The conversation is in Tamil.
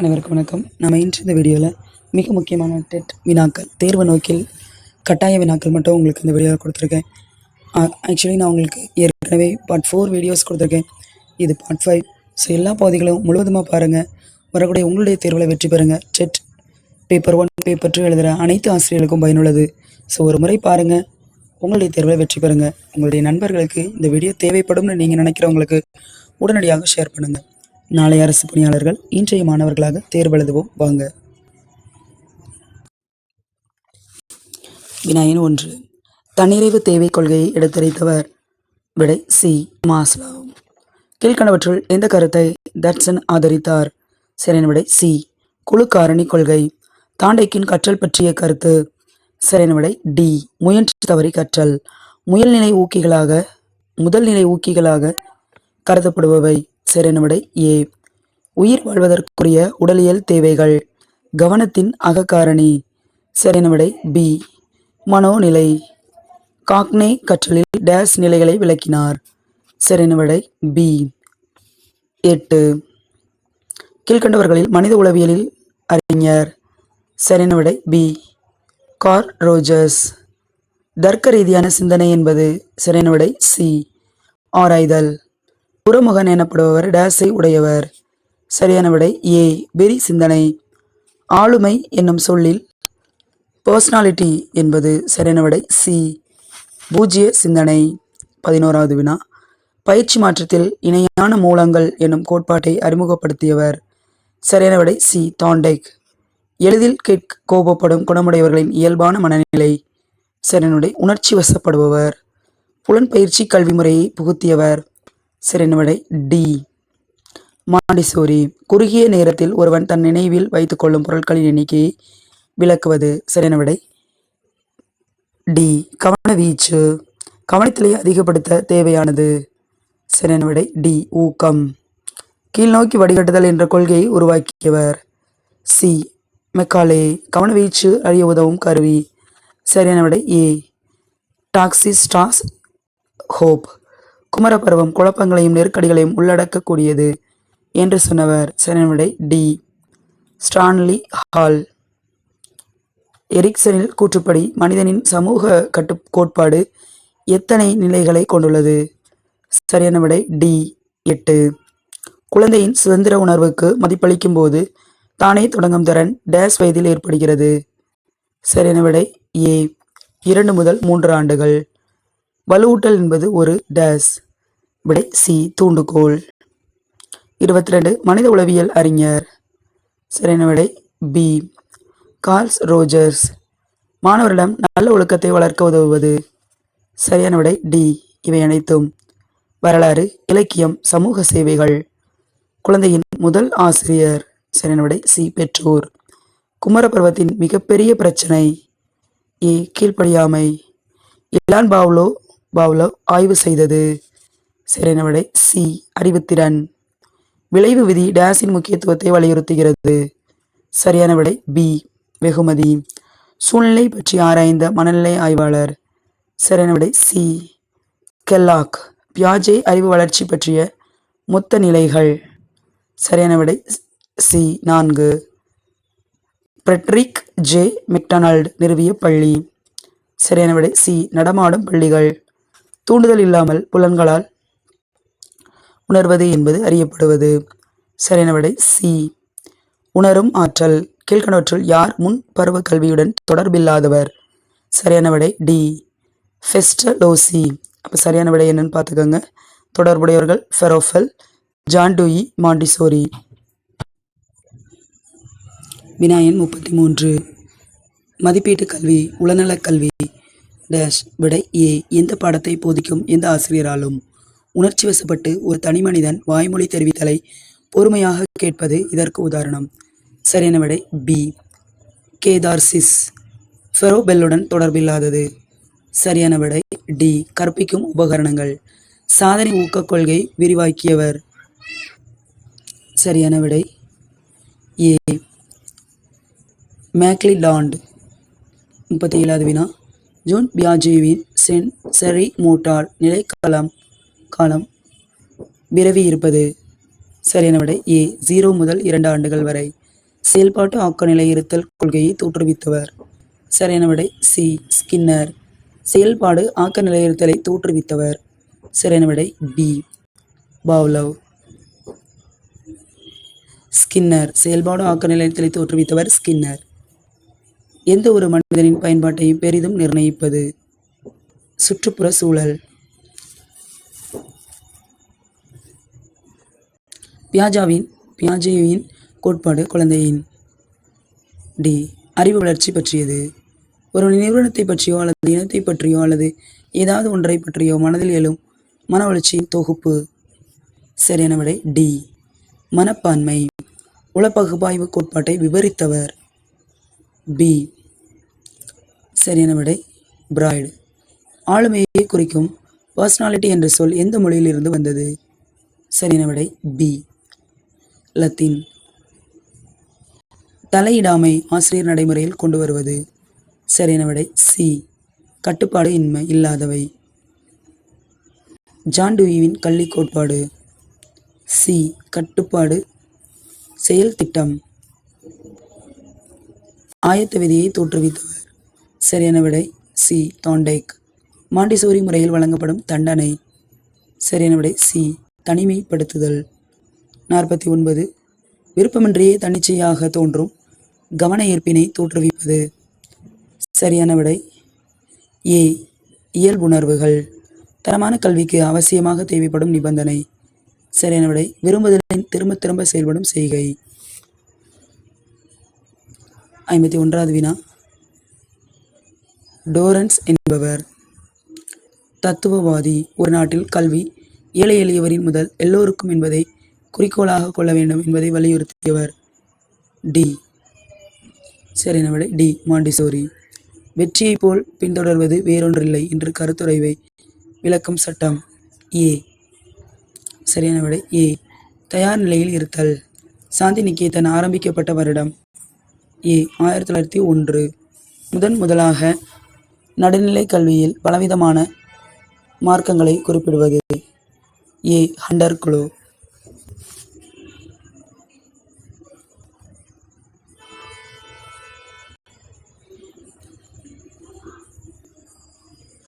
அனைவருக்கும் வணக்கம். நம்ம இன்று இந்த வீடியோவில் மிக முக்கியமான டெட் வினாக்கள் தேர்வு நோக்கில் கட்டாய வினாக்கள் மட்டும் உங்களுக்கு இந்த வீடியோவில் கொடுத்துருக்கேன். ஆக்சுவலி நான் உங்களுக்கு ஏற்கனவே பார்ட் ஃபோர் வீடியோஸ் கொடுத்துருக்கேன். இது பார்ட் ஃபைவ் ஸோ எல்லா பகுதிகளும் முழுவதுமாக பாருங்கள் வரக்கூடிய உங்களுடைய தேர்வில் வெற்றி பெறுங்கள் TET paper one paper two எழுதுகிற அனைத்து ஆசிரியர்களுக்கும் பயனுள்ளது. ஸோ ஒரு முறை பாருங்கள் உங்களுடைய தேர்வில் வெற்றி பெறுங்கள் உங்களுடைய நண்பர்களுக்கு இந்த வீடியோ தேவைப்படும்னு நீங்கள் நினைக்கிறவங்களுக்கு உடனடியாக ஷேர் பண்ணுங்கள் நாளை அரசு பணியாளர்கள் இன்றைய மாணவர்களாக தேர்வெழுதுவோம். வாங்க. வினாயின் ஒன்று. தன்னிறைவு தேவை கொள்கையை எடுத்துரைத்தவர் விடை சி. மாஸ்லோ கீழ்கண்டவற்றுள் எந்த கருத்தை தட்சன் ஆதரித்தார்? சரியான விடை சி. குழு காரணி கொள்கை. தாண்டைக்கின் கற்றல் பற்றிய கருத்து. சரியான விடை டி. முயன்று தவறி கற்றல். முயல்நிலை ஊக்கிகளாக முதல் நிலை ஊக்கிகளாக கருதப்படுபவை. சரியான விடை ஏ. உயிர் வாழ்வதற்குரிய உடலியல் தேவைகள். கவனத்தின் அகக்காரணி. சரியான விடை பி. மனோநிலை. காக்னே கற்றலில் டேஸ் நிலைகளை விளக்கினார். சரியான விடை பி. எட்டு. கீழ்கண்டவர்களில் மனித உளவியலில் அறிஞர். சரியான விடை பி. Car Rogers. தர்க்க ரீதியான சிந்தனை என்பது சரியான விடை சி. ஆராய்தல். புறமுகன் எனப்படுபவர் டேஸை உடையவர். சரியான விடை ஏ. வெறி சிந்தனை. ஆளுமை என்னும் சொல்லில் பர்சனாலிட்டி என்பது சரியான விடை சி. பூஜ்ய சிந்தனை. பதினோராவது வினா. பயிற்சி மாற்றத்தில் இணையான மூலங்கள் என்னும் கோட்பாட்டை அறிமுகப்படுத்தியவர். சரியான விடை சி. தாண்டேக். எளிதில் கேட்க கோபப்படும் குணமுடையவர்களின் இயல்பான மனநிலை. சரியான உணர்ச்சி வசப்படுபவர். புலன்பயிற்சி கல்வி முறையை புகுத்தியவர். சரியான டி. மாண்டிசோரி. குறுகிய நேரத்தில் ஒருவன் தன் நினைவில் வைத்துக்கொள்ளும் பொருட்களின் எண்ணிக்கையை விளக்குவது சரியான டி. கவனவீச்சு கவனத்திலே அதிகப்படுத்த தேவையானது சரியான டி. ஊக்கம். கீழ்நோக்கி வடிகட்டுதல் என்ற கொள்கையை உருவாக்கியவர் சி. மெக்காலே. கவனவீச்சு அறிய உதவும் கருவி சரியான விடை ஏ. டாக்ஸிஸ்டாஸ் ஹோப். குமரப்பருவம் குழப்பங்களையும் நெருக்கடிகளையும் உள்ளடக்கக்கூடியது என்று சொன்னவர் சரியான டி. Stanley Hall. எரிக்சனில் கூற்றுப்படி மனிதனின் சமூக கட்டு கோட்பாடு எத்தனை நிலைகளை கொண்டுள்ளது? சரியான விடை டி. எட்டு. குழந்தையின் சுதந்திர உணர்வுக்கு மதிப்பளிக்கும் போது தானே தொடங்கும் திறன் டேஸ் வயதில் ஏற்படுகிறது. சரியான விடை ஏ. இரண்டு முதல் மூன்று ஆண்டுகள். வலுவூட்டல் என்பது ஒரு டேஸ் விடை சி தூண்டுகோல் இருபத்தி ரெண்டு மனித உளவியல் அறிஞர். சரியான விடை பி கார்ல்ஸ் ரோஜர்ஸ். மாணவரிடம் நல்ல ஒழுக்கத்தை வளர்க்க உதவுவது. சரியான விடை டி இவை அனைத்தும் வரலாறு இலக்கியம் சமூக சேவைகள். குழந்தையின் முதல் ஆசிரியர். சரியான விடை சி பெற்றோர். குமரபருவத்தின் மிகப்பெரிய பிரச்சனை. ஏ கீழ்ப்படியாமை. இலான் பாவ்லோ பாவ்லோ ஆய்வு செய்தது. சரியான விடை சி. அறிவுத்திறன். விளைவு விதி டேஸின் முக்கியத்துவத்தை வலியுறுத்துகிறது. சரியான விடை பி. வெகுமதி. சூழ்நிலை பற்றி ஆராய்ந்த மனநிலை ஆய்வாளர். சரியான விடை சி. கெல்லாக். பியாஜே அறிவு வளர்ச்சி பற்றிய மொத்த நிலைகள். சரியான விடை சி. நான்கு. Friedrich J. மெக்டொனால்டு நிறுவிய பள்ளி. சரியான விடை சி. நடமாடும் பள்ளிகள். தூண்டுதல் இல்லாமல் புலன்களால் உணர்வது என்பது அறியப்படுவது. சரியான விடை சி. உணரும் ஆற்றல். கீழ்கணவற்றுள் யார் முன் பருவ கல்வியுடன் தொடர்பில்லாதவர்? சரியான விடை டி. ஃபெஸ்டலோசி. அப்போ சரியான விடை என்னன்னு பார்த்துக்கோங்க. தொடர்புடையவர்கள் ஃபெரோஃபல் ஜான்டூயி மாண்டிசோரி. வினாயன் முப்பத்தி மூன்று. மதிப்பீட்டு கல்வி உளநலக் கல்வி. டேஷ் விடை ஏ. எந்த பாடத்தை போதிக்கும் எந்த ஆசிரியராலும்? உணர்ச்சி வசப்பட்டு ஒரு தனிமனிதன் வாய்மொழி தெரிவித்தலை பொறுமையாக கேட்பது இதற்கு உதாரணம். சரியான விடை பி. கேதார்சிஸ் ஃபெரோபெல்லுடன் தொடர்பில்லாதது. சரியான விடை டி. கற்பிக்கும் உபகரணங்கள். சாதனை ஊக்கக் கொள்கை விரிவாக்கியவர். சரியான விடை ஏ. மேக்லிடாண்ட் முப்பத்தி ஏழாவது வினா. ஜோன் பியாஜேவின் சென் செரி மோட்டார் நிலைக்காலம் காலம் விரவி இருப்பது சரியான விடை ஏ ஜீரோ முதல் இரண்டு ஆண்டுகள் வரை. செயல்பாட்டு ஆக்கநிலை இருத்தல் கொள்கையை தோற்றுவித்தவர். சரியான விடை சி ஸ்கின்னர். செயல்பாடு ஆக்க நிலையிருத்தலை தோற்றுவித்தவர். சரியான விடை பி பாவ்லவ். ஸ்கின்னர். செயல்பாடு ஆக்க நிலையத்தை தோற்றுவித்தவர் ஸ்கின்னர். எந்த ஒரு மனிதனின் பயன்பாட்டையும் பெரிதும் நிர்ணயிப்பது. சுற்றுப்புற சூழல். பியாஜாவின் பியாஜேவின் கோட்பாடு குழந்தையின். டி. அறிவு வளர்ச்சி பற்றியது. ஒரு நிறுவனத்தை பற்றியோ அல்லது இனத்தை பற்றியோ அல்லது ஏதாவது ஒன்றை பற்றியோ மனதில் எழும் மன வளர்ச்சியின் தொகுப்பு. சரியான விடை டி. மனப்பான்மை. உளப்பகுப்பாய்வு கோட்பாட்டை விவரித்தவர். பி. சரியான விடை பிராய்டு ஆளுமையை குறிக்கும் பர்சனாலிட்டி என்ற சொல் எந்த மொழியிலிருந்து வந்தது? சரியான விடை பி லத்தீன். தலையிடாமை ஆசிரியர் நடைமுறையில் கொண்டு வருவது. சரியான விடை சி கட்டுப்பாடு இன்மை இல்லாதவை. ஜான் கல்வி கோட்பாடு. சி கட்டுப்பாடு செயல் திட்டம். ஆயத்த விதியை தோற்றுவித்தவர். சரியான விடை சி. தாண்டைக். மாண்டிசோரி முறையில் வழங்கப்படும் தண்டனை சரியான விடை சி. தனிமைப்படுத்துதல். நாற்பத்தி ஒன்பது. விருப்பமின்றியே தன்னிச்சையாக தோன்றும் கவன ஈர்ப்பினை தோற்றுவிப்பது. சரியான விடை ஏ. இயல்புணர்வுகள். தரமான கல்விக்கு அவசியமாக தேவைப்படும் நிபந்தனை. சரியான விடை விரும்புதலின் திரும்ப திரும்ப செயல்படும் செய்கை. ஐம்பத்தி ஒன்றாவது வினா. டோரன்ஸ் என்பவர் தத்துவவாதி. ஒரு நாட்டில் கல்வி ஏழை எளியவரின் முதல் எல்லோருக்கும் என்பதை குறிக்கோளாக கொள்ள வேண்டும் என்பதை வலியுறுத்தியவர் டி. சரியான விடை டி. மாண்டிசோரி. வெற்றியைப் போல் பின்தொடர்வது வேறொன்றில்லை என்று கருத்துரைவை விளக்கும் சட்டம். ஏ. சரியான விடை ஏ. தயார் நிலையில் இருத்தல். சாந்தி நிகேதன் ஆரம்பிக்கப்பட்ட வருடம். ஏ. ஆயிரத்தி தொள்ளாயிரத்தி ஒன்று. முதன் முதலாக நடுநிலை கல்வியில் பலவிதமான மார்க்கங்களை குறிப்பிடுவது. ஏ. ஹண்டர் குழு.